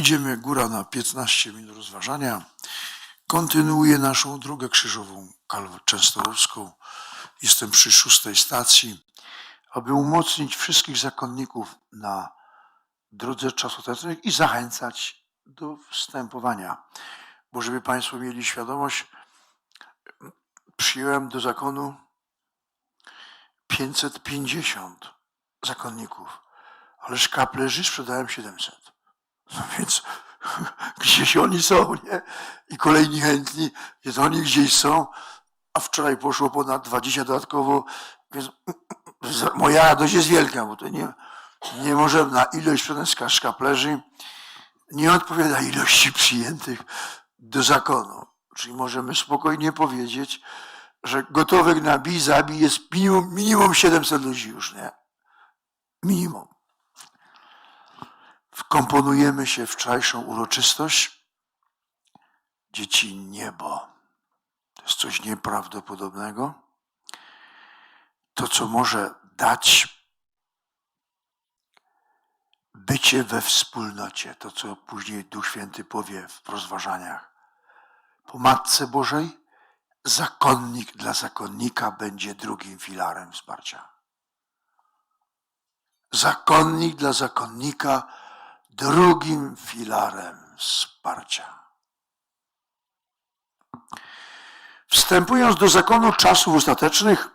Idziemy góra na 15 minut rozważania. Kontynuuję naszą drogę krzyżową Częstochowską. Jestem przy szóstej stacji, aby umocnić wszystkich zakonników na drodze czasotecznej i zachęcać do wstępowania. Bo żeby Państwo mieli świadomość, przyjąłem do zakonu 550 zakonników, ale szkaplerzy sprzedałem 700. Więc gdzieś oni są, nie? I kolejni chętni, więc oni gdzieś są, a wczoraj poszło ponad 20 dodatkowo, więc moja radość jest wielka, bo to nie, nie możemy ilość sprzedanych szkaplerzy nie odpowiada ilości przyjętych do zakonu. Czyli możemy spokojnie powiedzieć, że gotowych na bij, zabij jest minimum, minimum 700 ludzi już, nie? Minimum wkomponujemy się w wczorajszą uroczystość dzieci niebo. To jest coś nieprawdopodobnego. To, co może dać bycie we wspólnocie, to, co później Duch Święty powie w rozważaniach. Po Matce Bożej zakonnik dla zakonnika będzie drugim filarem wsparcia. Zakonnik dla zakonnika drugim filarem wsparcia. Wstępując do zakonu czasów ostatecznych,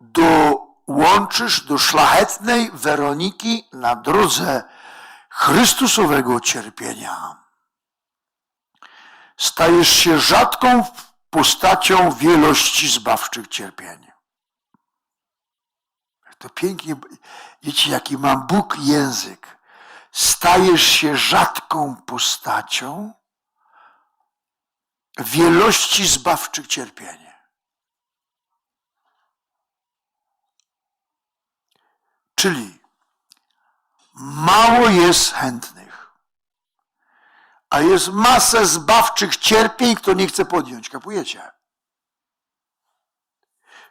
dołączysz do szlachetnej Weroniki na drodze Chrystusowego cierpienia. Stajesz się rzadką postacią wielości zbawczych cierpień. To pięknie, wiecie, jaki ma Bóg język stajesz się rzadką postacią wielości zbawczych cierpień. Czyli mało jest chętnych, a jest masę zbawczych cierpień, kto nie chce podjąć. Kapujecie?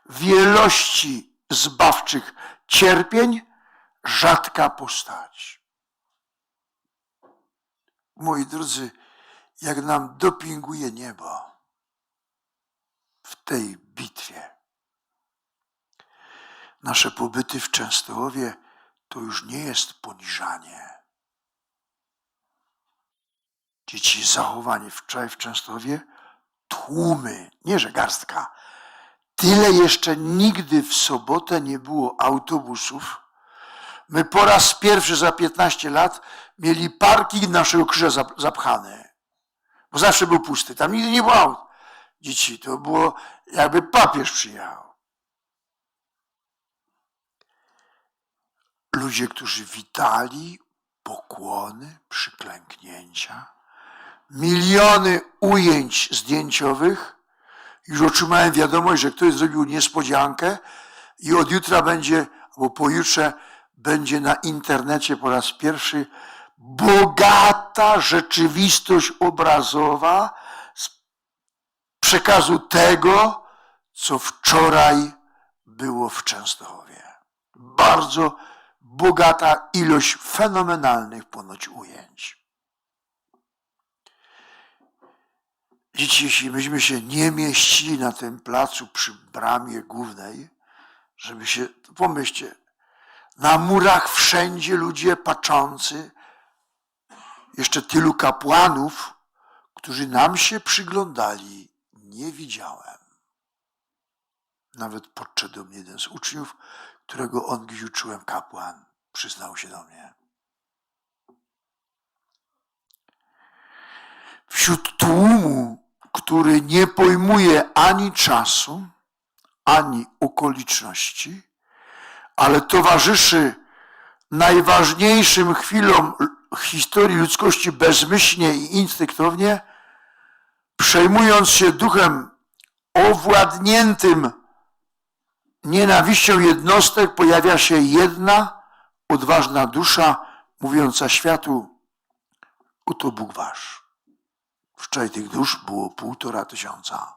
Wielości zbawczych cierpień rzadka postać moi drodzy, jak nam dopinguje niebo w tej bitwie. Nasze pobyty w Częstochowie to już nie jest poniżanie. Dzieci zachowanie wczoraj w Częstochowie, tłumy, nie że garstka. Tyle jeszcze nigdy w sobotę nie było autobusów, My po raz pierwszy za 15 lat mieli parking naszego krzyża zap- zapchany. Bo zawsze był pusty. Tam nigdy nie było. Dzieci, to było jakby papież przyjechał. Ludzie, którzy witali, pokłony, przyklęknięcia, miliony ujęć zdjęciowych. Już otrzymałem wiadomość, że ktoś zrobił niespodziankę i od jutra będzie, albo pojutrze będzie na internecie po raz pierwszy bogata rzeczywistość obrazowa z przekazu tego, co wczoraj było w Częstochowie. Bardzo bogata ilość fenomenalnych ponoć ujęć. Dzieci, jeśli myśmy się nie mieścili na tym placu przy bramie głównej, żeby się, pomyślcie, na murach wszędzie ludzie patrzący, jeszcze tylu kapłanów, którzy nam się przyglądali, nie widziałem. Nawet podszedł do mnie jeden z uczniów, którego on gdzieś uczyłem kapłan, przyznał się do mnie. Wśród tłumu, który nie pojmuje ani czasu, ani okoliczności, ale towarzyszy najważniejszym chwilom historii ludzkości bezmyślnie i instynktownie, przejmując się duchem owładniętym nienawiścią jednostek, pojawia się jedna odważna dusza mówiąca światu: Oto Bóg wasz. Wczoraj tych dusz było półtora tysiąca.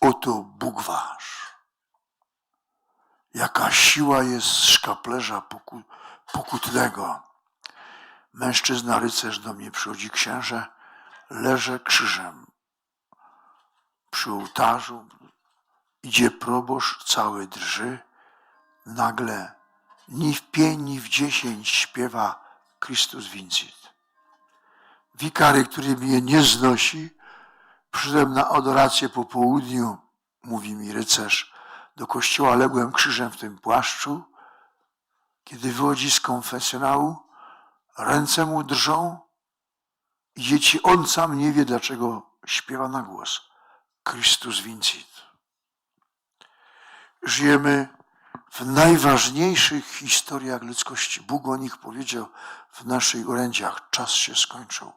Oto Bóg wasz. Jaka siła jest szkaplerza poku- pokutnego. Mężczyzna rycerz do mnie przychodzi, księże, leżę krzyżem przy ołtarzu, idzie proboszcz, cały drży, nagle ni w pięć, ni w dziesięć śpiewa Chrystus Vincit. Wikary, który mnie nie znosi, przyszedłem na adorację po południu, mówi mi rycerz, do kościoła ległem krzyżem w tym płaszczu, kiedy wychodzi z konfesjonału, ręce mu drżą i dzieci, on sam nie wie, dlaczego śpiewa na głos. Chrystus Vincit. Żyjemy w najważniejszych historiach ludzkości. Bóg o nich powiedział w naszych orędziach. Czas się skończył.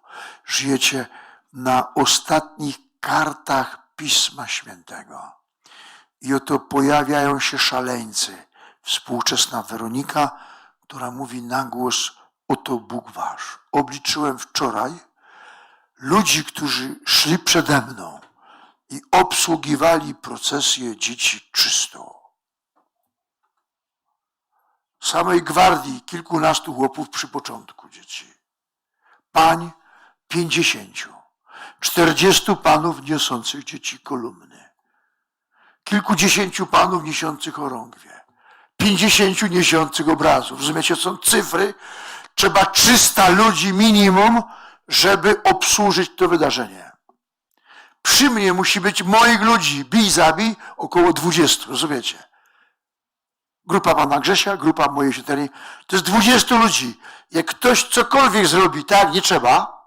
Żyjecie na ostatnich kartach Pisma Świętego. I oto pojawiają się szaleńcy. Współczesna Weronika, która mówi na głos, oto Bóg wasz. Obliczyłem wczoraj ludzi, którzy szli przede mną i obsługiwali procesję dzieci czysto. Samej gwardii kilkunastu chłopów przy początku dzieci. Pań pięćdziesięciu. Czterdziestu panów niosących dzieci kolumny. Kilkudziesięciu panów niesiących orągwie. Pięćdziesięciu niesiących obrazów. Rozumiecie, są cyfry. Trzeba 300 ludzi minimum, żeby obsłużyć to wydarzenie. Przy mnie musi być moich ludzi, bij zabij, około 20, rozumiecie? Grupa pana Grzesia, grupa mojej sióstry. To jest 20 ludzi. Jak ktoś cokolwiek zrobi, tak, nie trzeba,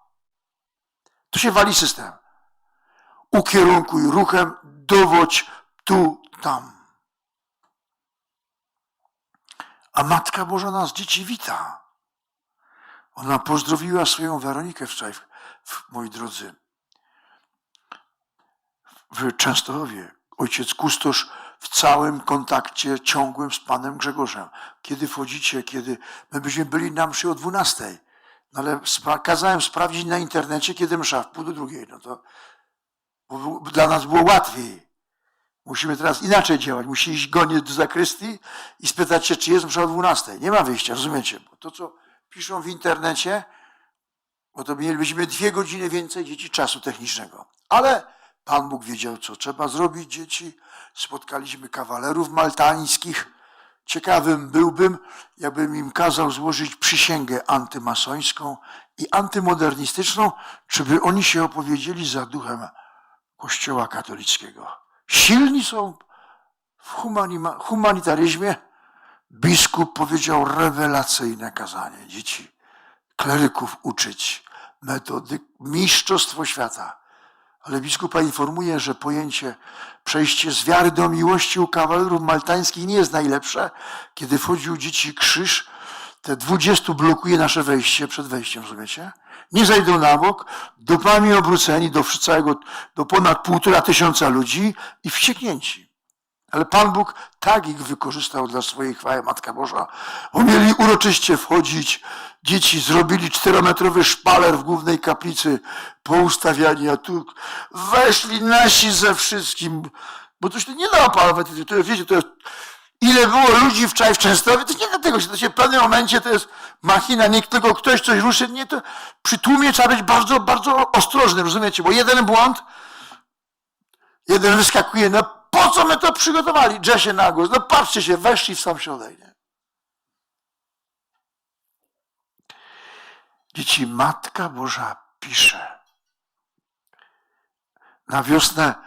to się wali system. Ukierunkuj ruchem, dowodź tu, tam. A Matka Boża nas dzieci wita. Ona pozdrowiła swoją Weronikę wczoraj, moi drodzy, w Częstochowie. Ojciec Kustosz w całym kontakcie ciągłym z panem Grzegorzem. Kiedy wchodzicie, kiedy my byśmy byli na mszy o 12, no ale spra- kazałem sprawdzić na internecie, kiedy msza, w pół do drugiej. No to bo dla nas było łatwiej. Musimy teraz inaczej działać. Musi iść goniec do zakrystii i spytać się, czy jest msza o 12. Nie ma wyjścia, rozumiecie? Bo to, co piszą w internecie, bo to mielibyśmy dwie godziny więcej dzieci czasu technicznego. Ale Pan Bóg wiedział, co trzeba zrobić, dzieci. Spotkaliśmy kawalerów maltańskich. Ciekawym byłbym, jakbym im kazał złożyć przysięgę antymasońską i antymodernistyczną, czy by oni się opowiedzieli za duchem Kościoła katolickiego. Silni są w humanitaryzmie. Biskup powiedział rewelacyjne kazanie. Dzieci, kleryków uczyć metody, mistrzostwo świata. Ale biskupa informuje, że pojęcie przejście z wiary do miłości u kawalerów maltańskich nie jest najlepsze. Kiedy wchodzi u dzieci krzyż, te dwudziestu blokuje nasze wejście przed wejściem, rozumiecie? Nie zajdą na bok, dupami obróceni do całego, do ponad półtora tysiąca ludzi i wścieknięci. Ale Pan Bóg tak ich wykorzystał dla swojej chwały, Matka Boża. Bo mieli uroczyście wchodzić. Dzieci zrobili czterometrowy szpaler w głównej kaplicy poustawiani, a tu weszli nasi ze wszystkim. Bo to się nie da opanować. Wiecie, to jest, ile było ludzi wczoraj w Częstochowie, to nie dlatego się, to się w pewnym momencie to jest machina, niech tylko ktoś coś ruszy, nie, to przy tłumie trzeba być bardzo, bardzo ostrożnym, rozumiecie? Bo jeden błąd, jeden wyskakuje, no po co my to przygotowali? Drze się na głos. No patrzcie się, weszli w sam środek. Nie? Dzieci, Matka Boża pisze. Na wiosnę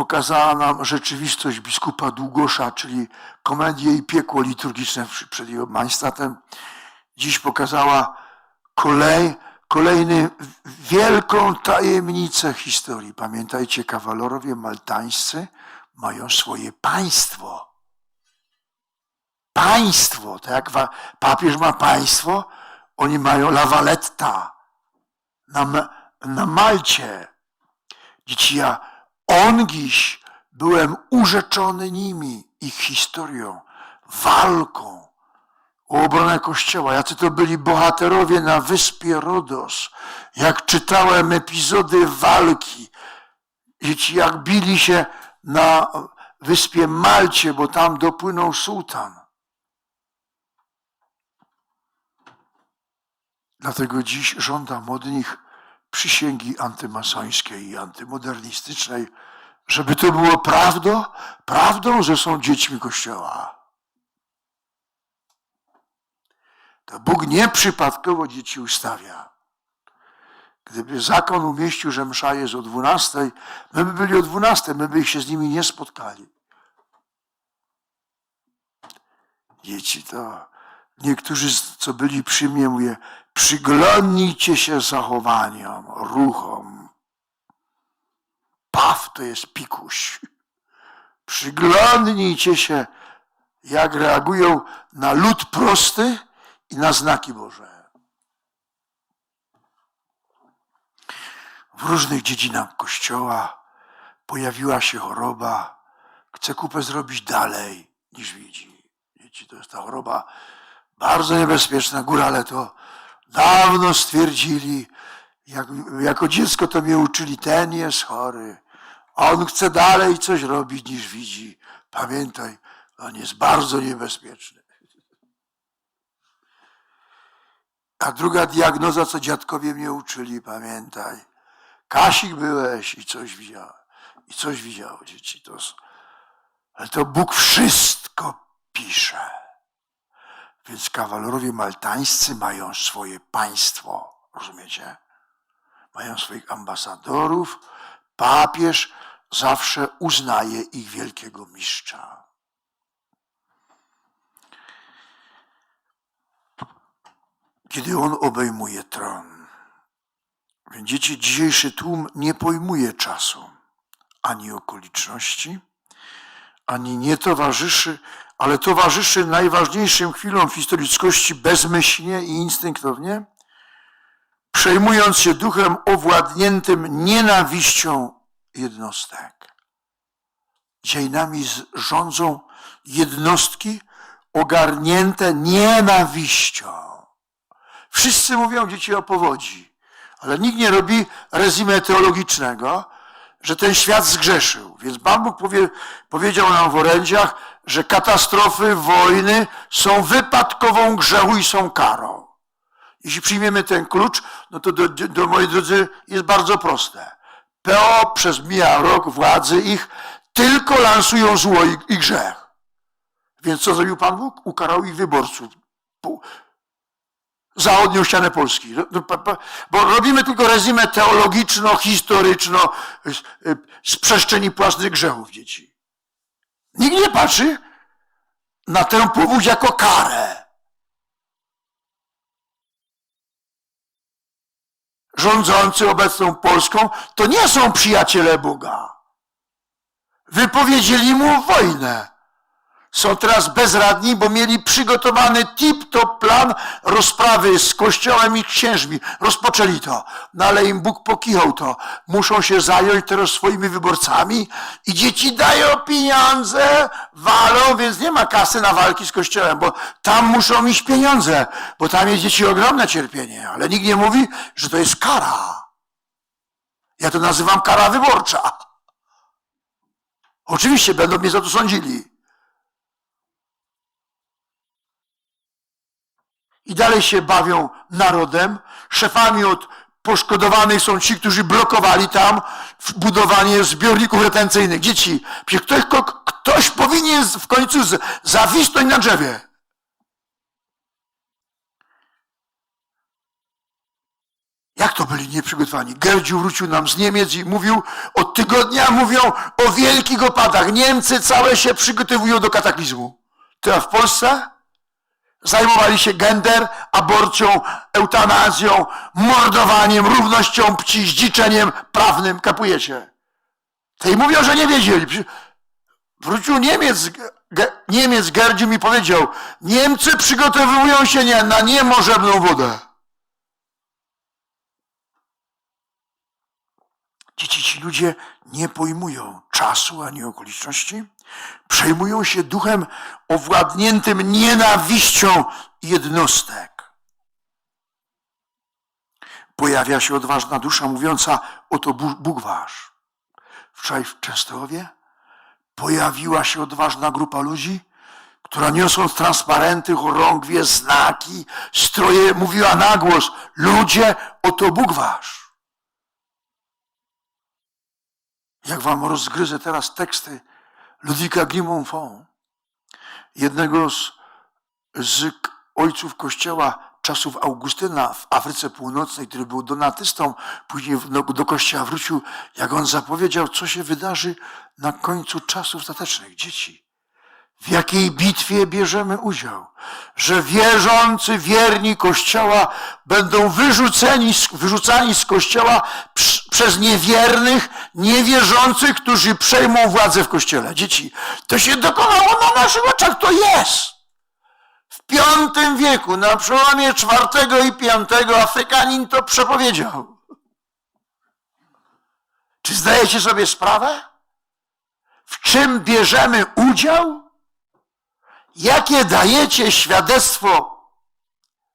pokazała nam rzeczywistość biskupa Długosza, czyli komedię i piekło liturgiczne przed jego majestatem. Dziś pokazała kolej, kolejny wielką tajemnicę historii. Pamiętajcie, kawalerowie maltańscy mają swoje państwo. Państwo, tak jak papież ma państwo, oni mają La Valletta na, na Malcie. Dzieci, ja ongiś byłem urzeczony nimi, ich historią, walką o obronę Kościoła. Jacy to byli bohaterowie na wyspie Rodos. Jak czytałem epizody walki, dzieci jak bili się na wyspie Malcie, bo tam dopłynął sułtan. Dlatego dziś żądam od nich przysięgi antymasońskiej i antymodernistycznej, żeby to było prawdą, prawdą, że są dziećmi Kościoła. To Bóg nieprzypadkowo dzieci ustawia. Gdyby zakon umieścił, że msza jest o 12, my by byli o 12, my by się z nimi nie spotkali. Dzieci to, niektórzy, co byli przy mnie, mówię, przyglądnijcie się zachowaniom, ruchom. Paw to jest pikuś. Przyglądnijcie się, jak reagują na lud prosty i na znaki Boże. W różnych dziedzinach Kościoła pojawiła się choroba. Chce kupę zrobić dalej niż widzi. Dzieci, to jest ta choroba bardzo niebezpieczna. Górale to dawno stwierdzili. Jak, jako dziecko to mnie uczyli, ten jest chory. On chce dalej coś robić niż widzi. Pamiętaj, on jest bardzo niebezpieczny. A druga diagnoza, co dziadkowie mnie uczyli, pamiętaj. Kasik byłeś i coś widział. I coś widział, dzieci. To, ale to Bóg wszystko pisze. Więc kawalerowie maltańscy mają swoje państwo, rozumiecie? Mają swoich ambasadorów. Papież zawsze uznaje ich wielkiego mistrza. Kiedy on obejmuje tron. Więc dzisiejszy tłum nie pojmuje czasu, ani okoliczności, ani nie towarzyszy, ale towarzyszy najważniejszym chwilom w historii ludzkości bezmyślnie i instynktownie, przejmując się duchem owładniętym nienawiścią jednostek. Dzisiaj nami rządzą jednostki ogarnięte nienawiścią. Wszyscy mówią dzieci o powodzi, ale nikt nie robi rezime teologicznego, że ten świat zgrzeszył. Więc Pan Bóg powie, powiedział nam w orędziach, że katastrofy, wojny są wypadkową grzechu i są karą. Jeśli przyjmiemy ten klucz, no to do, do moi drodzy jest bardzo proste. PO przez mija rok władzy ich tylko lansują zło i, i grzech. Więc co zrobił Pan Bóg? Ukarał ich wyborców. Zachodnią ścianę Polski. No, no, Bo robimy tylko rezymę teologiczno-historyczno z przestrzeni płasznych grzechów dzieci. Nikt nie patrzy na tę powódź jako karę. Rządzący obecną Polską to nie są przyjaciele Boga. Wypowiedzieli mu wojnę są teraz bezradni, bo mieli przygotowany tip-top plan rozprawy z kościołem i księżmi. Rozpoczęli to, no ale im Bóg pokichał to. Muszą się zająć teraz swoimi wyborcami i dzieci dają pieniądze, walą, więc nie ma kasy na walki z kościołem, bo tam muszą iść pieniądze, bo tam jest dzieci ogromne cierpienie, ale nikt nie mówi, że to jest kara. Ja to nazywam kara wyborcza. Oczywiście będą mnie za to sądzili. I dalej się bawią narodem. Szefami od poszkodowanych są ci, którzy blokowali tam budowanie zbiorników retencyjnych. Dzieci, przecież ktoś, ktoś powinien w końcu zawisnąć na drzewie. Jak to byli nieprzygotowani? Gerdziu wrócił nam z Niemiec i mówił, od tygodnia mówią o wielkich opadach. Niemcy całe się przygotowują do kataklizmu. To w Polsce? Zajmowali się gender, aborcją, eutanazją, mordowaniem, równością płci, zdziczeniem prawnym. Kapujecie? Tej mówią, że nie wiedzieli. Wrócił Niemiec, Ge- Niemiec Gerdziu mi powiedział, Niemcy przygotowują się nie, na niemożebną wodę. Dzieci, ci ludzie nie pojmują czasu ani okoliczności, przejmują się duchem owładniętym nienawiścią jednostek. Pojawia się odważna dusza mówiąca, oto Bóg wasz. Wczoraj w Częstochowie pojawiła się odważna grupa ludzi, która niosąc transparenty, chorągwie, znaki, stroje, mówiła na głos, ludzie, oto Bóg wasz. Jak wam rozgryzę teraz teksty Ludwika Grimonfond, jednego z, z ojców kościoła czasów Augustyna w Afryce Północnej, który był donatystą, później no, do kościoła wrócił, jak on zapowiedział, co się wydarzy na końcu czasów statecznych. Dzieci, w jakiej bitwie bierzemy udział? Że wierzący, wierni Kościoła będą wyrzuceni, wyrzucani z Kościoła przez niewiernych, niewierzących, którzy przejmą władzę w Kościele. Dzieci, to się dokonało na naszych oczach, to jest. W V wieku, na przełomie IV i V, Afrykanin to przepowiedział. Czy zdajecie sobie sprawę? W czym bierzemy udział? Jakie dajecie świadectwo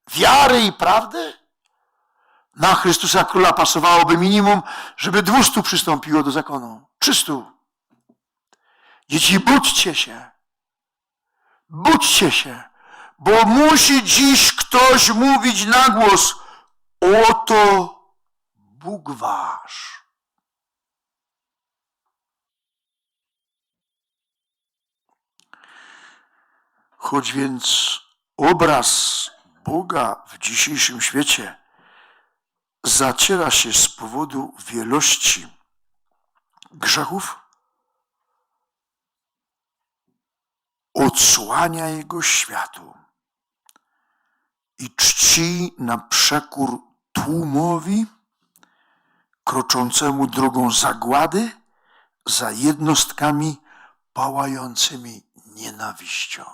wiary i prawdy? Na Chrystusa Króla pasowałoby minimum, żeby 200 przystąpiło do zakonu. 300. Dzieci, budźcie się. Budźcie się, bo musi dziś ktoś mówić na głos: Oto Bóg wasz. Choć więc obraz Boga w dzisiejszym świecie zaciera się z powodu wielości grzechów, odsłania jego światu i czci na przekór tłumowi kroczącemu drogą zagłady za jednostkami pałającymi nienawiścią.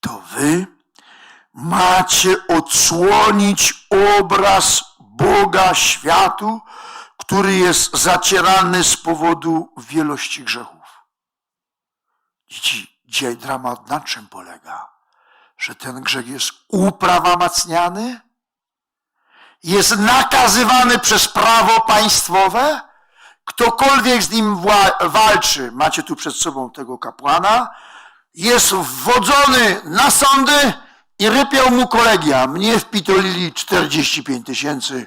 To wy macie odsłonić obraz Boga światu, który jest zacierany z powodu wielości grzechów. Dzisiaj dramat na czym polega? Że ten grzech jest uprawomacniany, jest nakazywany przez prawo państwowe, ktokolwiek z nim walczy, macie tu przed sobą tego kapłana, jest wwodzony na sądy i rypiał mu kolegia. Mnie wpitolili 45 tysięcy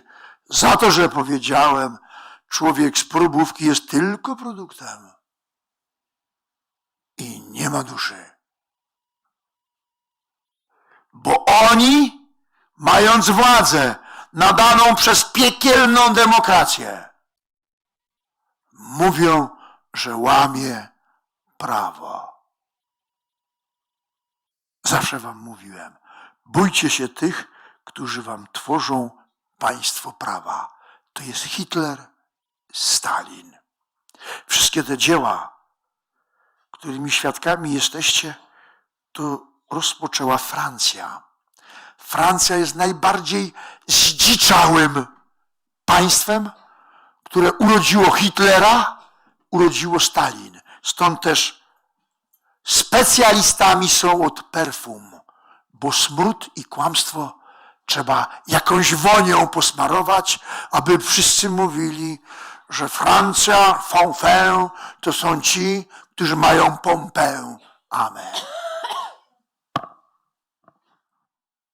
za to, że powiedziałem, człowiek z próbówki jest tylko produktem i nie ma duszy. Bo oni, mając władzę nadaną przez piekielną demokrację, mówią, że łamie prawo. Zawsze wam mówiłem, bójcie się tych, którzy wam tworzą państwo prawa. To jest Hitler, Stalin. Wszystkie te dzieła, którymi świadkami jesteście, to rozpoczęła Francja. Francja jest najbardziej zdziczałym państwem, które urodziło Hitlera, urodziło Stalin. Stąd też specjalistami są od perfum, bo smród i kłamstwo trzeba jakąś wonią posmarować, aby wszyscy mówili, że Francja, Fonfin to są ci, którzy mają pompę. Amen.